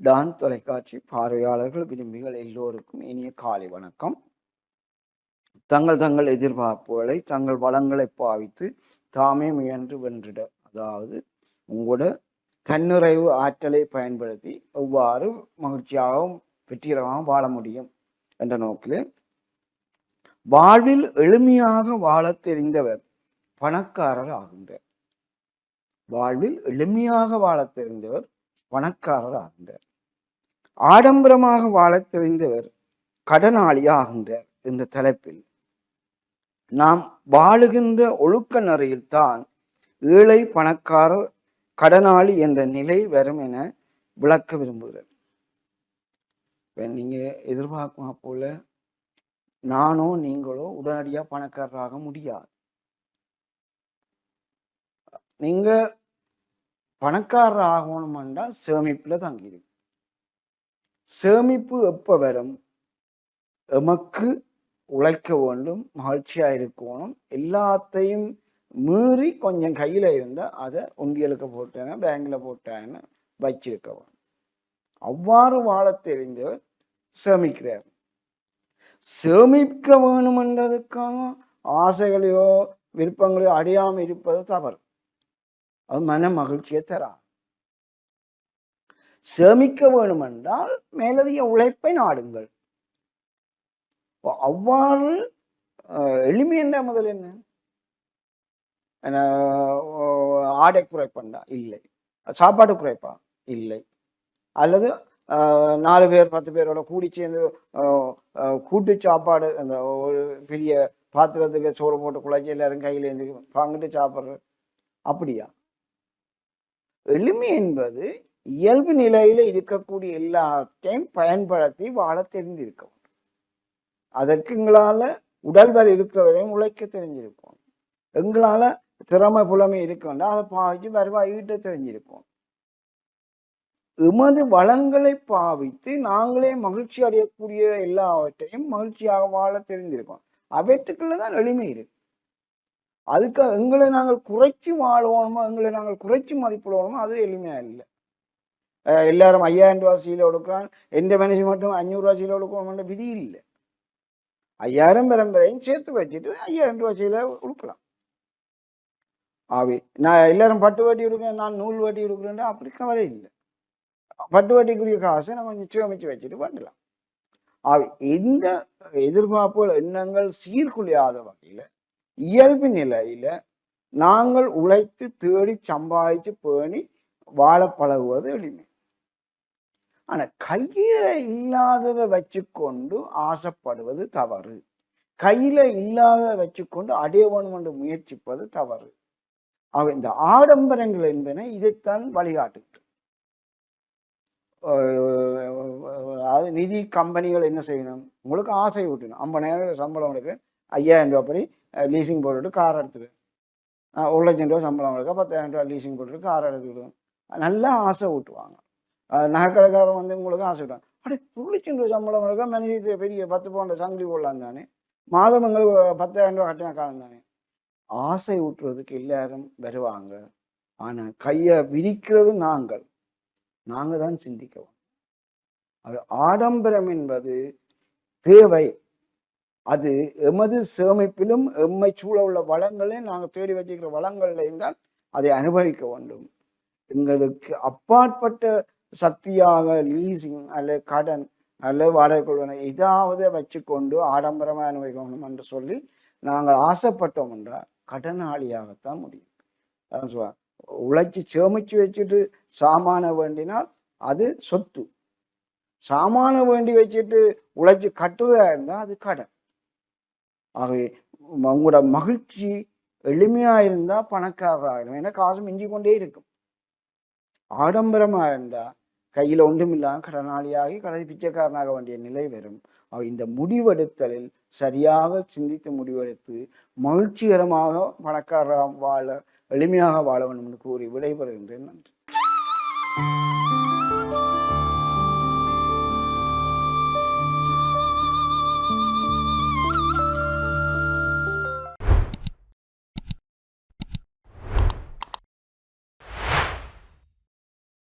Don தொலைக்காட்சி பார்வையாளர்கள் விரும்பிகள் எல்லோருக்கும் இனிய காலை வணக்கம். தங்கள் தங்கள் எதிர்பார்ப்புகளை தங்கள் வளங்களை பாவித்து தாமே முயன்று வென்றிட அதாவது உங்களோட தன்னிறைவு ஆற்றலை பயன்படுத்தி எவ்வாறு மகிழ்ச்சியாகவும் வெற்றிகரமாகவும் வாழ முடியும் என்ற நோக்கில் வாழ்வில் எளிமையாக வாழத் தெரிந்தவர் பணக்காரர் ஆகின்றார். வாழ்வில் எளிமையாக வாழ தெரிந்தவர் பணக்காரர் ஆகின்றார். ஆடம்பரமாக வாழத் தெரிந்தவர் கடனாளி ஆகின்றார் என்ற தலைப்பில் நாம் வாழுகின்ற ஒழுக்க நெறியில்தான் ஏழை பணக்காரர் கடனாளி என்ற நிலை வரும் என விளக்க விரும்புகிறேன். நீங்க எதிர்பார்க்குமா போல நானோ நீங்களோ உடனடியாக பணக்காரராக முடியாது. நீங்க பணக்காரர் ஆகணும்னா சேமிப்புல தங்கிடும் சேமிப்பு எப்போ வரும்? எமக்கு உழைக்க வேண்டும் மகிழ்ச்சியா இருக்கணும் எல்லாத்தையும் மீறி கொஞ்சம் கையில இருந்தா அதை உண்டியலுக்கு போட்டாங்க பேங்க்ல போட்டேன்னு வச்சிருக்க வேண்டும். அவ்வாறு வாழ தெரிந்தவர் சேமிக்கிறார். சேமிக்க வேணுமென்றதுக்காக ஆசைகளையோ விருப்பங்களையோ அடையாமல் இருப்பது தவறு. அது மன மகிழ்ச்சியை தரா சேமிக்க வேணுமென்றால் மேலதிக உழைப்பை நாடுங்கள். அவ்வாறு அஹ், எளிமை என்ற முதல் என்ன? என்ன, ஆடை குறைப்பண்டா? இல்லை. சாப்பாடு குறைப்பா? இல்லை. அல்லது நாலு பேர் பத்து பேரோட கூடி சேர்ந்து கூட்டு சாப்பாடு அந்த ஒரு பெரிய பாத்திரத்துக்கு சோறு போட்டு குழச்சி எல்லாரும் கையில் இருந்து வாங்கிட்டு சாப்பிட்ற அப்படியா? எளிமை என்பது இயல்பு நிலையில இருக்கக்கூடிய எல்லாத்தையும் பயன்படுத்தி வாழ தெரிந்திருக்க வேண்டும். அதற்கு எங்களால உடல் வரை இருக்கிறவரையும் உழைக்க தெரிஞ்சிருக்கும் எங்களால திறமை புலமை இருக்க வேண்டாம். அதை பாவிச்சு வருவாய் ஈட்ட தெரிஞ்சிருக்கும் எமது வளங்களை பாவித்து நாங்களே மகிழ்ச்சி அடையக்கூடிய எல்லாவற்றையும் மகிழ்ச்சியாக வாழ தெரிந்திருக்கோம். அவற்றுக்குள்ளதான் எளிமை இருக்கு. அதுக்கு எங்களை நாங்கள் குறைச்சி வாழுவோமோ எங்களை நாங்கள் குறைச்சி மதிப்பிடுவோமோ அது எளிமையா இல்லை. எல்லாரும் ஐயாயிரம் ரூபா சீலை கொடுக்குறான் எந்த மனுஷன் மட்டும் அஞ்சூறு ரூபா சீலை கொடுக்கணும்ன்ற விதி இல்லை. ஐயாயிரம் பரம்பரையும் சேர்த்து வச்சுட்டு ஐயாயிரம் ரூபா சீலை கொடுக்கலாம் ஆவி நான் எல்லாரும் பட்டு வட்டி கொடுக்குறேன் நான் நூல் வட்டி கொடுக்குறேன் அப்படி கவலை இல்லை. பட்டு வட்டிக்குரிய காசை நம்ம நிச்சயமிச்சு சேமிச்சு வச்சுட்டு பண்ணலாம். ஆவி இந்த எதிர்பார்ப்புகள் எண்ணங்கள் சீர்குலையாத வகையில இயல்பு நிலையில நாங்கள் உழைத்து தேடி சம்பாதிச்சு பேணி வாழ பழகுவது எளிமை. ஆனா கையில இல்லாததை வச்சுக்கொண்டு ஆசைப்படுவது தவறு. கையில இல்லாததை வச்சுக்கொண்டு அடைய வேணும் என்று முயற்சிப்பது தவறு. அவ இந்த ஆடம்பரங்கள் என்பன இதைத்தான் வழிகாட்டு அதாவது நிதி கம்பெனிகள் என்ன செய்யணும்? உங்களுக்கு ஆசை ஊட்டணும். ஐம்பதாயிரம் சம்பளம் உங்களுக்கு ஐயாயிரம் ரூபாய் படி லீசிங் போட்டுட்டு கார் எடுத்துக்கணும் ஒரு லட்சம் ரூபா சம்பளம் உங்களுக்கு பத்தாயிரம் ரூபா லீசிங் போட்டுட்டு கார் எடுத்துக்கிடுவோம் நல்லா ஆசை ஊட்டுவாங்க. நகைக்கடைக்காரன் வந்து உங்களுக்கு ஆசை விட்டாங்க அப்படி ஒரு லட்சம் ரூபா சம்பளம் எடுக்க மனுஷ பெரிய பத்து பவுண்ட சங்கிலி போடலாம் தானே. மாதம் எங்களுக்கு பத்தாயிரம் ரூபா கட்டின காலம் தானே. ஆசை ஊட்டுறதுக்கு எல்லாரும் வருவாங்க. ஆனால் கையை விரிக்கிறது நாங்கள். நாங்கள் தான் சிந்திக்கவும் அது ஆடம்பரம் என்பது தேவை. அது எமது சேமிப்பிலும் எம்மை சூழ உள்ள வளங்களையும் நாங்கள் தேடி வச்சுக்கிற வளங்களையும் தான் அதை அனுபவிக்க வேண்டும். எங்களுக்கு அப்பாற்பட்ட சக்தியாக லீசிங் அல்லது கடன் அல்லது வாடகை கொள்வன ஏதாவது வச்சுக்கொண்டு ஆடம்பரமாக அனுபவிக்கணும் என்று சொல்லி நாங்கள் ஆசைப்பட்டோம் என்றால் கடனாளியாகத்தான் முடியும். அதான் சொல்லுவாங்க. உழைச்சி சேமிச்சு வச்சுட்டு சாமான வேண்டினால் அது சொத்து. சாமான வேண்டி வச்சுட்டு உழைச்சி கட்டுறதா இருந்தால் அது கடன். ஆகவே உங்களோட மகிழ்ச்சி எளிமையா இருந்தா பணக்காரராகிடும் ஏன்னா காசு மிஞ்சி கொண்டே இருக்கும். ஆடம்பரமா இருந்தா கையில ஒன்றுமில்லாம கடனாளியாகி கடை பிச்சைக்காரனாக வேண்டிய நிலை வரும். இந்த முடிவெடுத்தலில் சரியாக சிந்தித்து முடிவெடுத்து மகிழ்ச்சிகரமாக பணக்காரராக வாழ எளிமையாக வாழ வேண்டும் என்று கூறி விடைபெறுகின்றேன். நன்றி.